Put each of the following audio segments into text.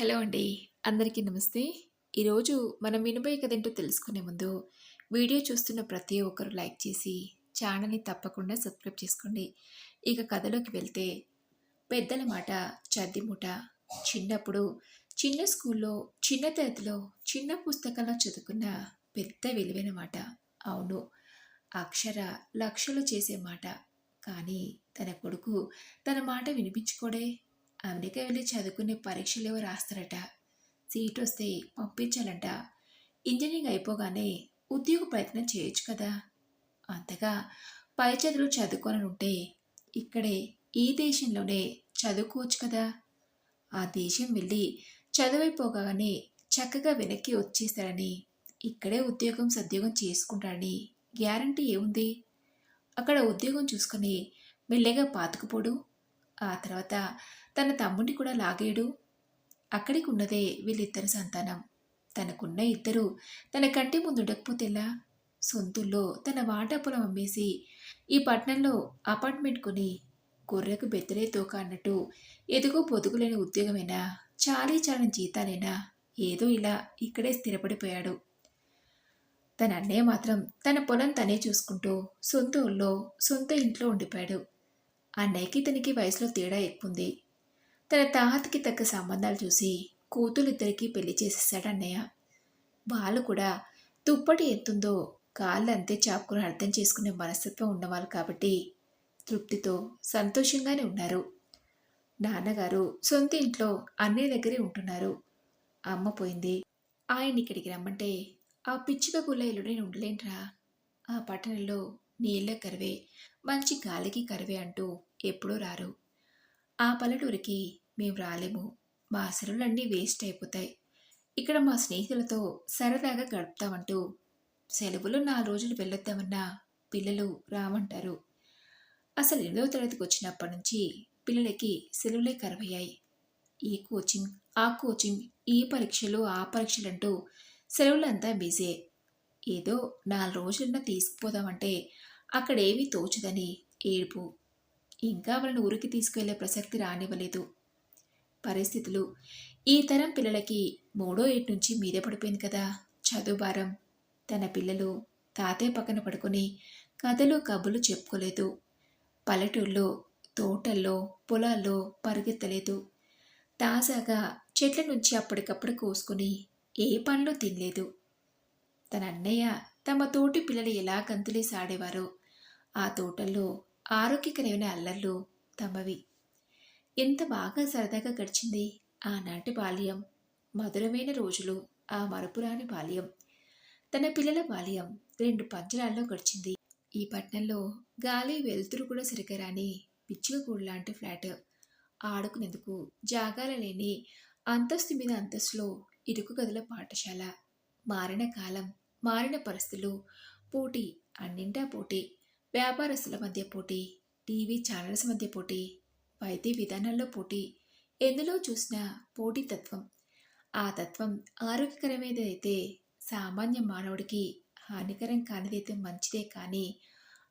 Hello అండి. అందరికీ నమస్తే. ఈరోజు మనం వినబోయే కథ ఏంటో తెలుసుకునే ముందు వీడియో చూస్తున్న ప్రతి ఒక్కరు లైక్ చేసి ఛానల్ని తప్పకుండా సబ్స్క్రైబ్ చేసుకోండి. ఇక కథలోకి వెళ్తే పెద్దల మాట చద్ది చిన్నప్పుడు చిన్న స్కూల్లో చిన్న తరగతిలో చిన్న పుస్తకంలో చదువుకున్న పెద్ద విలువైన మాట. అవును అక్షర లక్షలు చేసే మాట. కానీ తన కొడుకు తన మాట వినిపించుకోడే అమెరికా వెళ్ళి చదువుకునే పరీక్షలు ఏవో రాస్తారట? సీట్ వస్తే పంపించాలంట. ఇంజనీరింగ్ అయిపోగానే ఉద్యోగ ప్రయత్నం చేయొచ్చు కదా? అంతగా పై చదువులు చదువుకొని ఉంటే ఇక్కడే ఈ దేశంలోనే చదువుకోవచ్చు కదా? ఆ దేశం వెళ్ళి చదువైపోగానే చక్కగా వెనక్కి వచ్చేస్తారని ఇక్కడే ఉద్యోగం సద్యోగం చేసుకుంటారని గ్యారంటీ ఏముంది? అక్కడ ఉద్యోగం చూసుకొని మెల్లగా పాతుకుపోడు. ఆ తర్వాత తన తమ్ముడిని కూడా లాగేడు. అక్కడికి ఉన్నదే వీళ్ళిద్దరి సంతానం. తనకున్న ఇద్దరు తన కంటి ముందు ఉండకపోతేలా సొంతుల్లో తన వాటా పొలం అమ్మేసి ఈ పట్టణంలో అపార్ట్మెంట్ కొని గొర్రెకు బెత్తలే తోక అన్నట్టు ఎదుగు పొదుగులేని ఉద్యోగమైనా చాలీ చాలని జీతాలైనా ఏదో ఇలా ఇక్కడే స్థిరపడిపోయాడు. తన అన్నయ్య మాత్రం తన పొలం తనే చూసుకుంటూ సొంత ఊళ్ళో సొంత ఇంట్లో ఉండిపోయాడు. అన్నయ్యకి తనకి వయసులో తేడా ఎక్కువుంది. తన తాతకి తగ్గ సంబంధాలు చూసి కూతురిద్దరికీ పెళ్ళి చేసేసాడన్నయ్య వాళ్ళు కూడా దుప్పటి ఎత్తుందో కాళ్ళు అంతే చాపుకుని అర్థం చేసుకునే మనస్తత్వం ఉన్నవాళ్ళు కాబట్టి తృప్తితో సంతోషంగానే ఉన్నారు. నాన్నగారు సొంత ఇంట్లో అన్నయ్య దగ్గరే ఉంటున్నారు. అమ్మ పోయింది. ఆయన ఇక్కడికి రమ్మంటే ఆ పిచ్చిక గుల్లయ్యలో నేను ఉండలేంట్రా ఆ పట్టణంలో నీళ్ళ కరివే మంచి గాలికి కరివే అంటూ ఎప్పుడూ రారు. ఆ పల్లెటూరికి మేము రాలేము. మా అసలులన్నీ వేస్ట్ అయిపోతాయి. ఇక్కడ మా స్నేహితులతో సరదాగా గడుపుతామంటూ సెలవులు నాలుగు రోజులు వెళ్ళొద్దామన్నా పిల్లలు రామంటారు. అసలు ఎనిమిదవ తరగతికి వచ్చినప్పటి నుంచి పిల్లలకి సెలవులే కరువయ్యాయి. ఈ కోచింగ్ ఆ కోచింగ్ ఈ పరీక్షలు ఆ పరీక్షలంటూ సెలవులంతా బిజీ. ఏదో నాలుగు రోజులన్నా తీసుకుపోదామంటే అక్కడేమీ తోచదని ఏడుపు. ఇంకా వాళ్ళని ఊరికి తీసుకెళ్ళే ప్రసక్తి రానివ్వలేదు. పరిస్థితులు. ఈ తరం పిల్లలకి మూడో ఏటి నుంచి మీదే పడిపోయింది కదా. చదువు భారం. తన పిల్లలు తాతయ్య పక్కన పడుకొని కథలు కబులు చెప్పుకోలేదు. పల్లెటూళ్ళలో తోటల్లో పొలాల్లో పరిగెత్తలేదు. తాజాగా చెట్ల నుంచి అప్పటికప్పుడు కోసుకుని ఏ పనులు తినలేదు. తన అన్నయ్య తమ తోటి పిల్లలు ఎలా గంతులేసి ఆడేవారో ఆ తోటల్లో ఆరోగ్యకరమైన అల్లర్లు తమవి. ఎంత బాగా సరదాగా గడిచింది ఆనాటి బాల్యం మధురమైన రోజులు ఆ మరపురాని బాల్యం. తన పిల్లల బాల్యం రెండు పంజరాల్లో గడిచింది. ఈ పట్టణంలో గాలి వెలుతురు కూడా సరిగ్గా రాని పిచ్చికగూడు లాంటి ఫ్లాట్ ఆడుకునేందుకు జాగాల లేని అంతస్తు మీద అంతస్తులో ఇరుకు గదుల పాఠశాల. మారిన కాలం మారిన పరిస్థితులు పోటీ అన్నింటా పోటీ. వ్యాపారస్తుల మధ్య పోటీ టీవీ ఛానల్స్ మధ్య పోటీ వైద్య విధానాల్లో పోటీ ఎందులో చూసినా పోటీతత్వం ఆ తత్వం ఆరోగ్యకరమైనదైతే సామాన్య మానవుడికి హానికరం కానిదైతే మంచిదే కానీ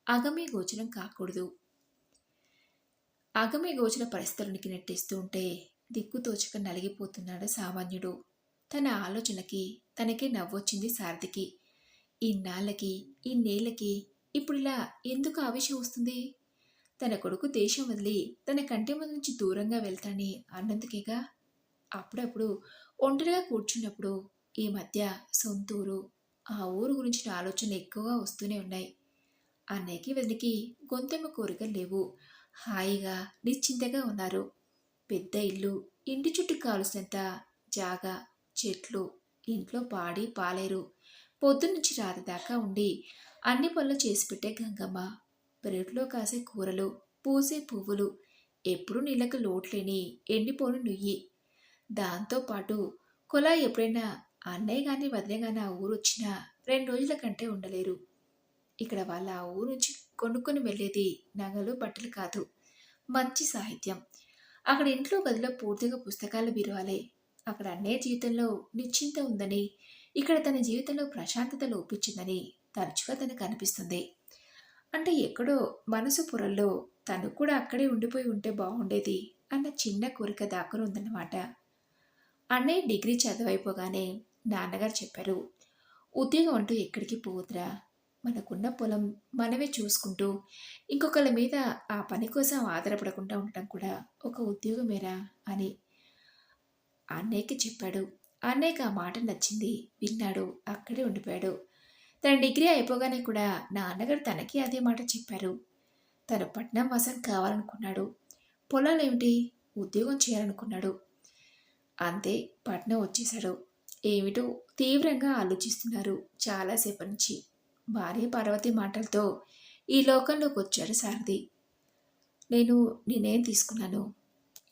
అగమ్య గోచరం కాకూడదు. అగమ్య గోచర పరిస్థితులనికి నెట్టేస్తూ ఉంటే దిక్కుతోచక నలిగిపోతున్నాడు సామాన్యుడు. తన ఆలోచనకి తనకే నవ్వొచ్చింది సారథికి. ఇన్నాళ్ళకి ఇన్నేళ్ళకి ఇప్పుడు ఇలా ఎందుకు ఆవేశం వస్తుంది? తన కొడుకు దేశం వదిలి తన కంటి ముందు నుంచి దూరంగా వెళ్తాని అన్నందుకేగా? అప్పుడప్పుడు ఒంటరిగా కూర్చున్నప్పుడు ఈ మధ్య సొంతూరు ఆ ఊరు గురించిన ఆలోచన ఎక్కువగా వస్తూనే ఉన్నాయి. అన్నయ్యకి వదిలికి గొంతెమ్మ కోరికలు లేవు. హాయిగా నిశ్చింతగా ఉన్నారు. పెద్ద ఇల్లు ఇంటి చుట్టూ కావలసినంత జాగా చెట్లు ఇంట్లో పాడి పాలేరు. పొద్దున్నుంచి రాత్రి దాకా ఉండి అన్ని పనులు చేసి పెట్టే గంగమ్మ. పెరట్లో కాసే కూరలు పూసే పువ్వులు ఎప్పుడూ నీళ్ళకు లోట్లేని ఎండిపోను నుయ్యి. దాంతోపాటు కులా ఎప్పుడైనా అన్నయ్య కానీ వదిలే కానీ ఆ ఊరు వచ్చినా రెండు రోజుల కంటే ఉండలేరు. ఇక్కడ వాళ్ళ ఆ ఊరు నుంచి కొనుక్కొని వెళ్ళేది నగలు బట్టలు కాదు మంచి సాహిత్యం. అక్కడ ఇంట్లో గదిలో పూర్తిగా పుస్తకాలు బిరవాలే అక్కడ అన్నయ్య జీవితంలో నిశ్చింత ఉందని ఇక్కడ తన జీవితంలో ప్రశాంతత లోపించిందని తరచుగా తనకు అనిపిస్తుంది అంటే ఎక్కడో మనసు పొరల్లో తను కూడా అక్కడే ఉండిపోయి ఉంటే బాగుండేది అన్న చిన్న కోరిక దాక్కుని ఉందన్నమాట. అన్నయ్య డిగ్రీ చదువైపోగానే నాన్నగారు చెప్పారు ఉద్యోగం అంటూ ఎక్కడికి పోవద్దురా. మనకున్న పొలం మనమే చూసుకుంటూ ఇంకొకళ్ళ మీద ఆ పని కోసం ఆధారపడకుండా ఉండటం కూడా ఒక ఉద్యోగమేరా అని అన్నయ్యకి చెప్పాడు. అన్నయ్యకి ఆ మాట నచ్చింది విన్నాడు అక్కడే ఉండిపోయాడు. తన డిగ్రీ అయిపోగానే కూడా నాన్నగారు తనకి అదే మాట చెప్పారు. తను పట్నం వాసం కావాలనుకున్నాడు. పొలాలు ఏమిటి? ఉద్యోగం చేయాలనుకున్నాడు. అంతే పట్నం వచ్చేశాడు. ఏమిటో తీవ్రంగా ఆలోచిస్తున్నారు చాలాసేపు నుంచి. భార్య పార్వతి మాటలతో ఈ లోకంలోకి వచ్చాడు సారథి. నేను నేనేం తీసుకున్నాను.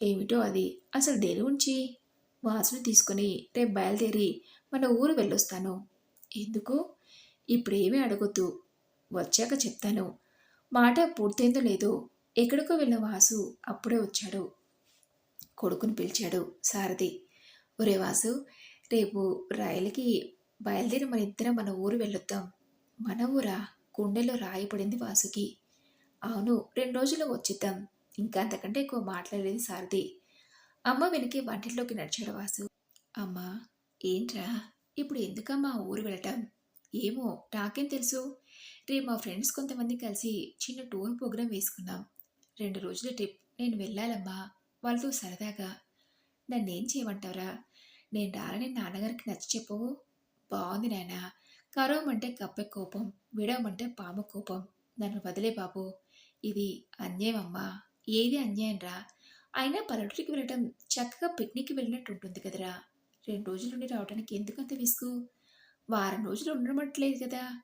ఏమిటో అది అసలు దేని ఉంచి వాసుని తీసుకొని రేపు బయలుదేరి మన ఊరు వెళ్ళొస్తాను. ఎందుకు? ఇప్పుడేమీ అడగొద్దు. వచ్చాక చెప్తాను. మాట పూర్తయిందో లేదో ఎక్కడికో వెళ్ళిన వాసు అప్పుడే వచ్చాడు. కొడుకుని పిలిచాడు సారథి. ఒరే వాసు రేపు రైలుకి బయలుదేరి మన ఇద్దరం మన ఊరు వెళ్ళొద్దాం. మన ఊరా? గుండెలో రాయపడింది వాసుకి. అవును రెండు రోజుల్లో వచ్చేద్దాం. ఇంకా అంతకంటే ఎక్కువ మాట్లాడేది సారథి. అమ్మ వెనక్కి వంటిలోకి నడిచాడు వాసు. అమ్మా ఏంట్రా? ఇప్పుడు ఎందుకమ్మా ఊరు వెళ్ళటం? ఏమో నాకేం తెలుసు. రేపు మా ఫ్రెండ్స్ కొంతమంది కలిసి చిన్న టూర్ ప్రోగ్రాం వేసుకున్నాం రెండు రోజుల ట్రిప్ నేను వెళ్ళాలమ్మా వాళ్ళతో సరదాగా. నన్నేం చేయమంటావురా? నేను రాలని నాన్నగారికి నచ్చి చెప్పవు. బాగుంది నాయన కరవమంటే కప్పె కోపం విడవమంటే పాము కోపం. నన్ను వదిలే బాబు. ఇది అన్యాయం అమ్మా ఏది అన్యాయం రా అయినా పల్లెటూరికి వెళ్ళటం చక్కగా పిక్నిక్కి వెళ్ళినట్టు ఉంటుంది కదరా. రెండు రోజుల నుండి రావడానికి ఎందుకంత విసుగు? వారం రోజులు ఉండమట్లేదు కదా.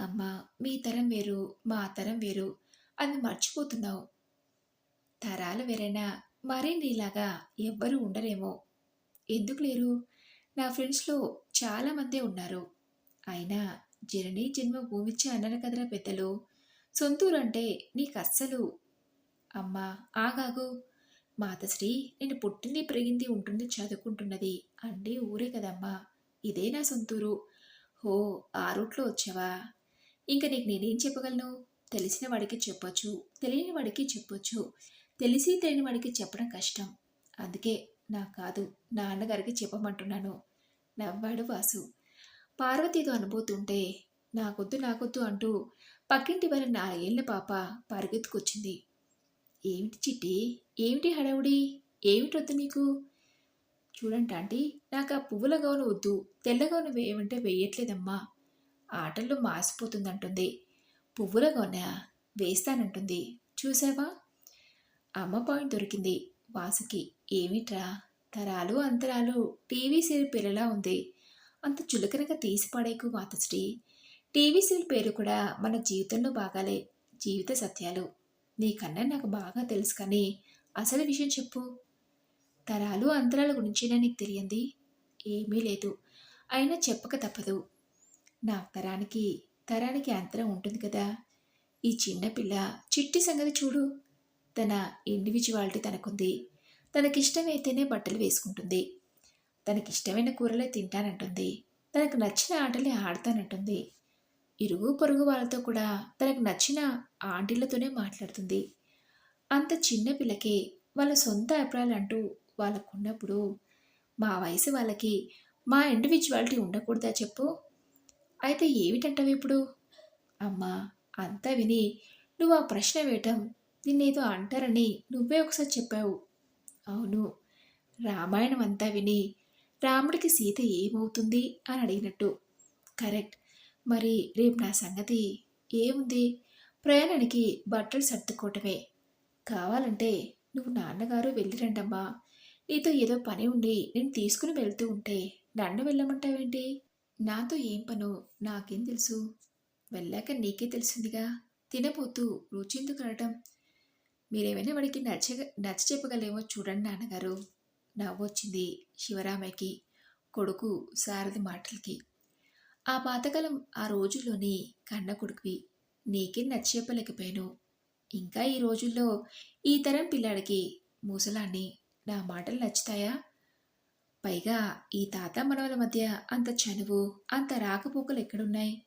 అమ్మా మీ తరం వేరు మా తరం వేరు అది మర్చిపోతున్నావు. తరాలు వేరైనా మరే నీలాగా ఎవ్వరూ ఉండరేమో. ఎందుకు లేరు? నా ఫ్రెండ్స్లో చాలామందే ఉన్నారు. అయినా జనని జన్మ భూమిచ్చే అన్నారు కదరా పెద్దలు. సొంతూరు అంటే నీకు అస్సలు అమ్మా ఆగాగు. మాతశ్రీ నేను పుట్టింది పెరిగింది ఉంటుంది చదువుకుంటున్నది. అంటే ఊరే కదమ్మా. ఇదే నా సొంతూరు? హో ఆ రూట్లో వచ్చావా? ఇంకా నీకు నేనేం చెప్పగలను? తెలిసిన వాడికి చెప్పొచ్చు తెలియని వాడికి చెప్పొచ్చు. తెలిసి తెలియని వాడికి చెప్పడం కష్టం. అందుకే నా కాదు నాన్నగారికి చెప్పమంటున్నాను. నవ్వాడు వాసు. పార్వతీతో అనుభూతుంటే నాకొద్దు నాకొద్దు అంటూ పక్కింటి వారి నాలుగేళ్ళ పాప పరిగెత్తుకొచ్చింది. ఏమిటి చిట్టి? ఏమిటి హడావుడి? ఏమిటొద్దు నీకు? చూడండి ఆంటీ నాకు ఆ పువ్వుల గౌను వద్దు. తెల్ల గౌను వేయమంటే వేయట్లేదమ్మా. ఆటల్లో మాసిపోతుందంటుంది. పువ్వుల గౌన వేస్తానంటుంది. చూసావా? అమ్మ పాయింట్ దొరికింది. వాసుకి ఏమిట్రా? తరాలు అంతరాలు. టీవీ సీరియల్ పేరులా ఉంది. అంత చులకనగా తీసి పడేకు మాతశ్రీ. టీవీ సీరియల్ పేరు కూడా మన జీవితంలో బాగాలే. జీవిత సత్యాలు. నీకన్నా నాకు బాగా తెలుసు కానీ అసలు విషయం చెప్పు. తరాలు అంతరాల గురించి నీకు తెలియంది? ఏమీ లేదు. అయినా చెప్పక తప్పదు. నా తరానికి తరానికి అంతరం ఉంటుంది కదా. ఈ చిన్నపిల్ల చిట్టి సంగతి చూడు. తన ఇండివిజువాలిటీ తనకుంది. తనకిష్టమైతేనే బట్టలు వేసుకుంటుంది. తనకిష్టమైన కూరలే తింటానంటుంది. తనకు నచ్చిన ఆటలే ఆడతానంటుంది. ఇరుగు పొరుగు వాళ్ళతో కూడా తనకు నచ్చిన ఆంటీలతోనే మాట్లాడుతుంది. అంత చిన్న పిల్లకి వాళ్ళ సొంత అభిప్రాయాలు అంటూ వాళ్ళకున్నప్పుడు మా వయసు వాళ్ళకి మా ఇండివిజువాలిటీ ఉండకూడదా చెప్పు? అయితే ఏమిటంటావు ఇప్పుడు? అమ్మా అంతా విని నువ్వు ఆ ప్రశ్న వేయటం నిన్నేదో అంటారని నువ్వే ఒకసారి చెప్పావు. అవును రామాయణం అంతా విని రాముడికి సీత ఏమవుతుంది అని అడిగినట్టు. కరెక్ట్. మరి రేపు నా సంగతి ఏముంది? ప్రయాణానికి బట్టలు సర్దుకోవటమే. కావాలంటే నువ్వు నాన్నగారు వెళ్ళిరండమ్మా నీతో ఏదో పని ఉండి నేను తీసుకుని వెళ్తూ ఉంటే నన్ను వెళ్ళమంటావేంటి? నాతో ఏం పను నాకేం తెలుసు. వెళ్ళాక నీకే తెలిసిందిగా. తినబోతూ రుచిందుకు అనటం మీరేమైనా వాడికి నచ్చ నచ్చ చెప్పగలేమో చూడండి నాన్నగారు. నవ్వొచ్చింది శివరామయ్యకి కొడుకు సారథి మాటలకి. ఆ పాతకాలం ఆ రోజుల్లోని కన్న కొడుకువి నీకే నచ్చ చెప్పలేకపోయాను. ఇంకా ఈ రోజుల్లో ఈ తరం పిల్లాడికి ముసలాన్ని నా మాటలు నచ్చుతాయా? పైగా ఈ తాత మనవల మధ్య అంత చనువు అంత రాకపోకలు ఎక్కడున్నాయి?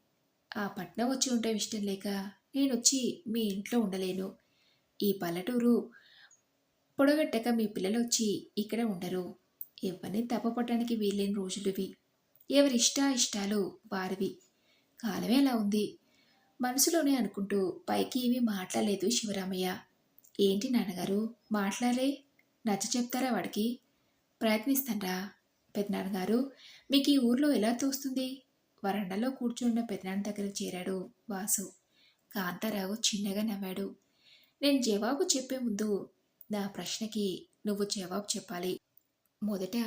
ఆ పట్నం వచ్చి ఉంటే ఇష్టం లేక నేనొచ్చి మీ ఇంట్లో ఉండలేను. ఈ పల్లెటూరు పొడగట్టక మీ పిల్లలు వచ్చి ఇక్కడ ఉండరు. ఎవరిని తప్పపట్టడానికి వీల్లేని రోజులువి. ఎవరి ఇష్ట ఇష్టాలు వారివి. కాలమే అలా ఉంది. మనసులోనే అనుకుంటూ పైకి ఏమీ మాట్లాడలేదు శివరామయ్య. ఏంటి నాన్నగారు? మాట్లాడలే? నచ్చ చెప్తారా వాడికి? ప్రయత్నిస్తానరా పెదనాన్నగారు మీకు ఈ ఊర్లో ఎలా తోస్తుంది? వరండాలో కూర్చున్న పెదనాన్న దగ్గర చేరాడు వాసు. కాంతారావు చిన్నగా నవ్వాడు. నేను జవాబు చెప్పే ముందు నా ప్రశ్నకి నువ్వు జవాబు చెప్పాలి. మొదట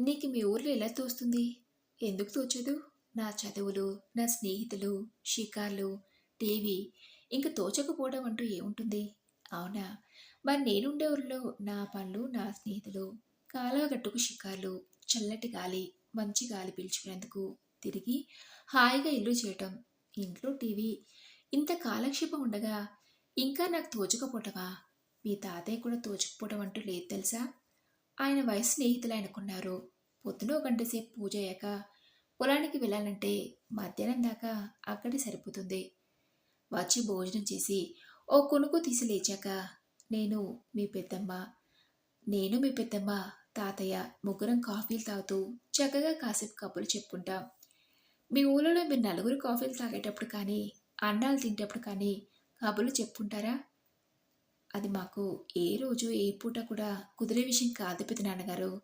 నీకు మీ ఊర్లో ఎలా తోస్తుంది? ఎందుకు తోచదు? నా చదువులు నా స్నేహితులు షికార్లు టీవీ ఇంక తోచకపోవడం అంటూ ఏముంటుంది? అవునా? మరి నేనుండే ఊరిలో నా పనులు నా స్నేహితులు కాలాగట్టుకు షికార్లు చల్లటి గాలి మంచి గాలి పీల్చుకునేందుకు తిరిగి హాయిగా ఇల్లు చేయటం ఇంట్లో టీవీ ఇంత కాలక్షేపం ఉండగా ఇంకా నాకు తోచకపోవటమా? మీ తాతయ్య కూడా తోచకపోవడం అంటూ లేదు తెలుసా? ఆయన వయసు స్నేహితులు ఆయనకున్నారు పొద్దున ఒక గంట సేపు పూజ అయ్యాక పొలానికి వెళ్ళాలంటే మధ్యాహ్నం దాకా అక్కడే సరిపోతుంది. వచ్చి భోజనం చేసి ఓ కొనుక్కు తీసి లేచాక నేను మీ పెద్దమ్మ. నేను మీ పెద్దమ్మ తాతయ్య ముగ్గురం కాఫీలు తాగుతూ చక్కగా కాసేపు కబుర్లు చెప్పుకుంటాం. మీ ఊళ్ళో మీరు నలుగురు కాఫీలు తాగేటప్పుడు కానీ అన్నాలు తింటప్పుడు కానీ కబుర్లు చెప్పుకుంటారా? అది మాకు ఏ రోజు ఏ పూట కూడా కుదిరే విషయం కాదు పెద్ద నాన్నగారు.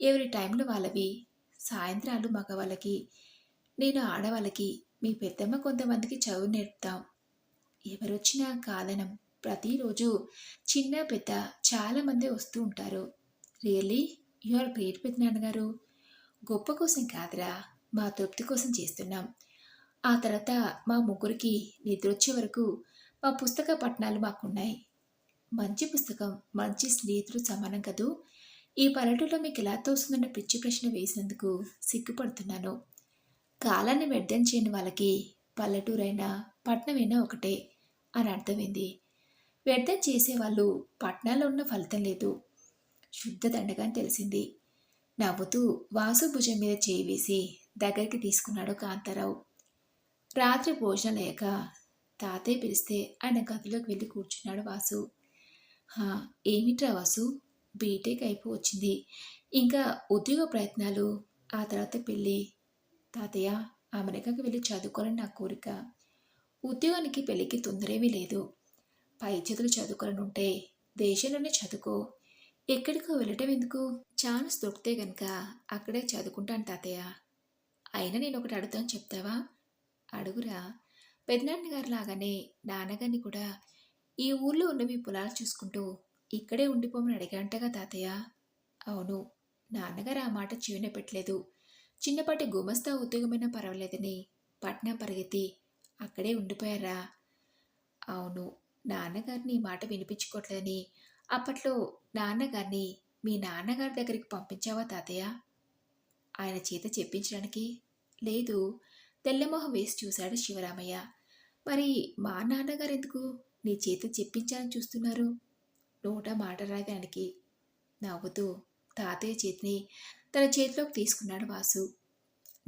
ఎవరి టైంలో వాళ్ళవి? సాయంత్రాలు మగవాళ్ళకి నేను ఆడవాళ్ళకి మీ పెద్దమ్మ కొంతమందికి చదువు నేర్పుతాం. ఎవరొచ్చినా కాదనం. ప్రతిరోజు చిన్న పెద్ద చాలామంది వస్తూ ఉంటారు. రియల్లీ యు ఆర్ గ్రేట్ పెద్ద నాన్నగారు. గొప్ప కోసం కాదురా మా తృప్తి కోసం చేస్తున్నాం. ఆ తర్వాత మా ముగ్గురికి నిద్ర వచ్చే వరకు మా పుస్తక పట్టణాలు మాకున్నాయి. మంచి పుస్తకం మంచి స్నేహితులు సమానం కదూ. ఈ పల్లెటూరులో మీకు ఎలా తోస్తుందన్న పిచ్చి ప్రశ్న వేసినందుకు సిగ్గుపడుతున్నాను. కాలాన్ని వ్యర్థం చేయని వాళ్ళకి పల్లెటూరైనా పట్టణమైనా ఒకటే అని అర్థమైంది. వ్యర్థం చేసేవాళ్ళు పట్నాల్లో ఉన్న ఫలితం లేదు. శుద్ధ దండగా అని తెలిసింది. నవ్వుతూ వాసు భుజం మీద చేయి వేసి దగ్గరికి తీసుకున్నాడు కాంతారావు. రాత్రి భోజనం లేక తాతయ్య పిలిస్తే ఆయన గదిలోకి వెళ్ళి కూర్చున్నాడు వాసు. "హా, ఏమిట్రా వాసు? బీటెక్ అయిపో వచ్చింది ఇంకా ఉద్యోగ ప్రయత్నాలు ఆ తర్వాత పెళ్ళి. తాతయ్య అమెరికాకి వెళ్ళి చదువుకోవాలని నా కోరిక. ఉద్యోగానికి పెళ్ళికి తొందరేమీ లేదు. పై చదువులు చదువుకోవాలని ఉంటే దేశంలోనే చదువుకో. ఎక్కడికో వెళ్ళటం ఎందుకు? ఛాన్స్ దొరికితే గనక అక్కడే చదువుకుంటాను తాతయ్య. అయినా నేను ఒకటి అడుగుతాను చెప్తావా? అడుగురా. పెద్దనాన్న గారు లాగానే నాన్నగారిని కూడా ఈ ఊర్లో ఉన్న మీ పొలాలు చూసుకుంటూ ఇక్కడే ఉండిపోమని అడిగాంటగా తాతయ్య. అవును నాన్నగారు ఆ మాట చెవిన పెట్టలేదు. చిన్నపాటి గుమస్తా ఉద్యోగమైనా పర్వాలేదని పట్నం పరిగెత్తి అక్కడే ఉండిపోయారా? అవును నాన్నగారిని మాట వినిపించుకోవట్లేదని అప్పట్లో నాన్నగారిని మీ నాన్నగారి దగ్గరికి పంపించావా తాతయ్య? ఆయన చేత చెప్పించడానికి. లేదు తెల్లమొహం వేసి చూశాడు శివరామయ్య. మరి మా నాన్నగారు ఎందుకు నీ చేత చెప్పించాలని చూస్తున్నారు? నోట మాట రాగానికి నవ్వుతూ తాతయ్య చేతిని తన చేతిలోకి తీసుకున్నాడు వాసు.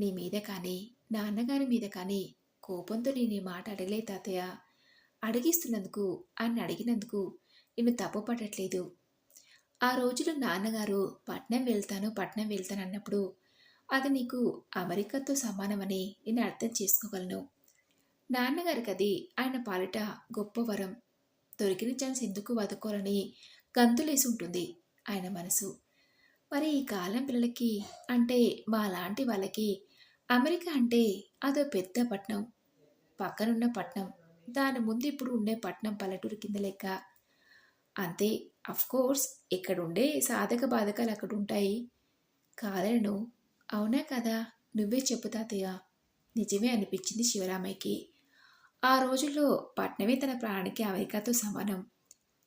నీ మీద కానీ నాన్నగారి మీద కానీ కోపంతో నేను ఈ మాట అడగలే తాతయ్య. అడిగిస్తున్నందుకు అని అడిగినందుకు నేను తప్పు పడట్లేదు ఆ రోజులో నాన్నగారు పట్నం వెళ్తాను పట్నం వెళ్తాను అన్నప్పుడు అది నీకు అమెరికాతో సమానమని నేను అర్థం చేసుకోగలను. నాన్నగారికి అది ఆయన పాలిట గొప్ప వరం. దొరికిన ఛాన్స్ ఎందుకు బతుకోవాలని గంతులేసి ఉంటుంది ఆయన మనసు. మరి ఈ కాలం పిల్లలకి అంటే మా లాంటి వాళ్ళకి అమెరికా అంటే అదో పెద్ద పట్నం. పక్కనున్న పట్నం. దాని ముందు ఇప్పుడు ఉండే పట్నం పల్లెటూరు కింద లెక్క. అంతే అఫ్కోర్స్ ఇక్కడ ఉండే సాధక బాధకాలు అక్కడ ఉంటాయి కాదను అవునా కదా? నువ్వే చెప్పు తాతయ్య. నిజమే అనిపించింది శివరామయ్యకి. ఆ రోజుల్లో పట్నమే తన ప్రాణానికి అమెరికాతో సమానం.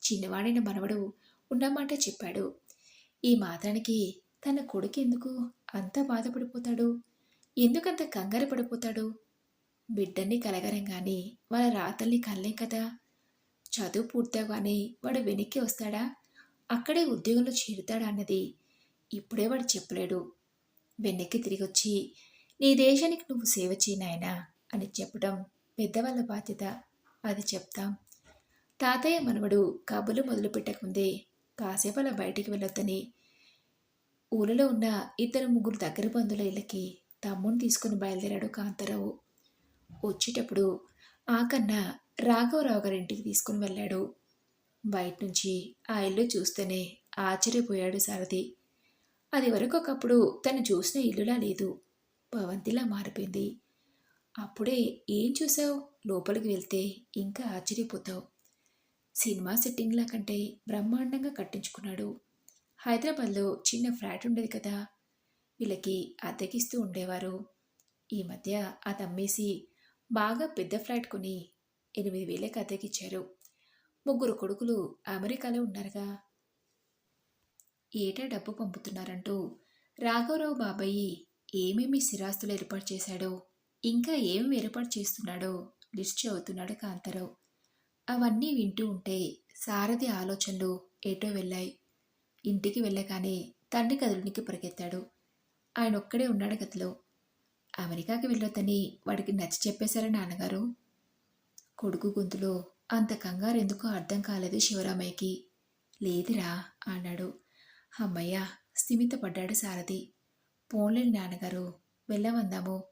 చిన్నవాడైన మనవడు ఉన్నమాట చెప్పాడు. ఈ మాత్రానికి తన కొడుకు ఎందుకు అంత బాధపడిపోతాడు? ఎందుకంత కంగారు పడిపోతాడు? బిడ్డని కానీ వాళ్ళ రాతల్ని కలలేం కదా? చదువు పూర్తవగానే వాడు వెనక్కి వస్తాడా? అక్కడే ఉద్యోగంలో చేరుతాడా అన్నది ఇప్పుడే వాడు చెప్పలేడు. వెనక్కి తిరిగి వచ్చి నీ దేశానికి నువ్వు సేవ చేయనాయనా అని చెప్పడం పెద్దవాళ్ళ బాధ్యత. అది చెప్తాం. తాతయ్య మనవడు కబులు మొదలుపెట్టకముందే కాసేపు అలా బయటికి వెళ్ళొద్దని ఊరిలో ఉన్న ఇద్దరు ముగ్గురు దగ్గర బంధువుల ఇళ్ళకి తమ్ముని తీసుకుని బయలుదేరాడు కాంతారావు. వచ్చేటప్పుడు ఆ రాఘవరావు గారి ఇంటికి తీసుకుని వెళ్ళాడు. బయట నుంచి ఆ ఇల్లు చూస్తేనే ఆశ్చర్యపోయాడు సారథి. అది వరకు ఒకప్పుడు తను చూసిన ఇల్లులా లేదు. భవంతిలా మారిపోయింది. అప్పుడే ఏం చూసావు? లోపలికి వెళ్తే ఇంకా ఆశ్చర్యపోతావు. సినిమా సెట్టింగ్లా కంటే బ్రహ్మాండంగా కట్టించుకున్నాడు. హైదరాబాద్లో చిన్న ఫ్లాట్ ఉండేది కదా. వీళ్ళకి అద్దెకిస్తూ ఉండేవారు. ఈ మధ్య అది అమ్మేసి బాగా పెద్ద ఫ్లాట్ కొని ఎనిమిది వేలకు అద్దెకిచ్చారు ముగ్గురు కొడుకులు అమెరికాలో ఉన్నారుగా. ఏటా డబ్బు పంపుతున్నారంటూ రాఘవరావు బాబాయి ఏమేమి స్థిరాస్తులు ఏర్పాటు చేశాడో ఇంకా ఏమేమి ఏర్పాటు చేస్తున్నాడో లిస్ట్ చదువుతున్నాడు కాంతారావు. అవన్నీ వింటూ ఉంటే సారథి ఆలోచనలు ఏటో వెళ్ళాయి. ఇంటికి వెళ్ళగానే తండ్రి గదులోనికి పరిగెత్తాడు. ఆయన ఒక్కడే ఉన్నాడు గదిలో. అమెరికాకి వెళ్ళొద్దని వాడికి నచ్చి చెప్పేశారా నాన్నగారు. కొడుకు గొంతులో అంత కంగారు ఎందుకో అర్థం కాలేదు శివరామయ్యకి. లేదురా అన్నాడు. అమ్మయ్య స్థిమితపడ్డాడు సారథి. పోన్లేని నాన్నగారు వెళ్ళమందాము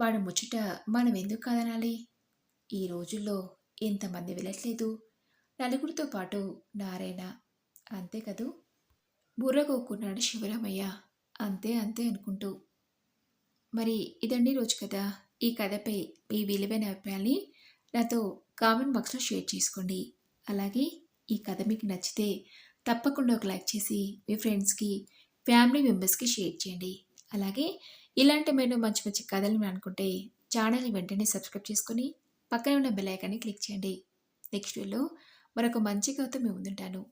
వాడు ముచ్చట మనం ఎందుకు కాదనాలి? ఈ రోజుల్లో ఎంతమంది వెళ్ళట్లేదు. నలుగురితో పాటు నారాయణ. అంతే కదూ? బుర్రగోక్కున్నాడు శివరామయ్య. అంతే అంతే అనుకుంటూ మరి ఇదండి రోజు కథ. ఈ కథపై మీ విలువైన అభిప్రాయాన్ని నాతో కామెంట్ బాక్స్లో షేర్ చేసుకోండి. అలాగే ఈ కథ మీకు నచ్చితే తప్పకుండా ఒక లైక్ చేసి మీ ఫ్రెండ్స్కి ఫ్యామిలీ మెంబర్స్కి షేర్ చేయండి. అలాగే ఇలాంటి మీరు మంచి మంచి కథలు అనుకుంటే ఛానల్ని వెంటనే సబ్స్క్రైబ్ చేసుకొని పక్కనే ఉన్న బెల్ ఐకాన్ని క్లిక్ చేయండి. నెక్స్ట్ వీడియోలో మరొక మంచి కథతో మేము ముందుంటాను.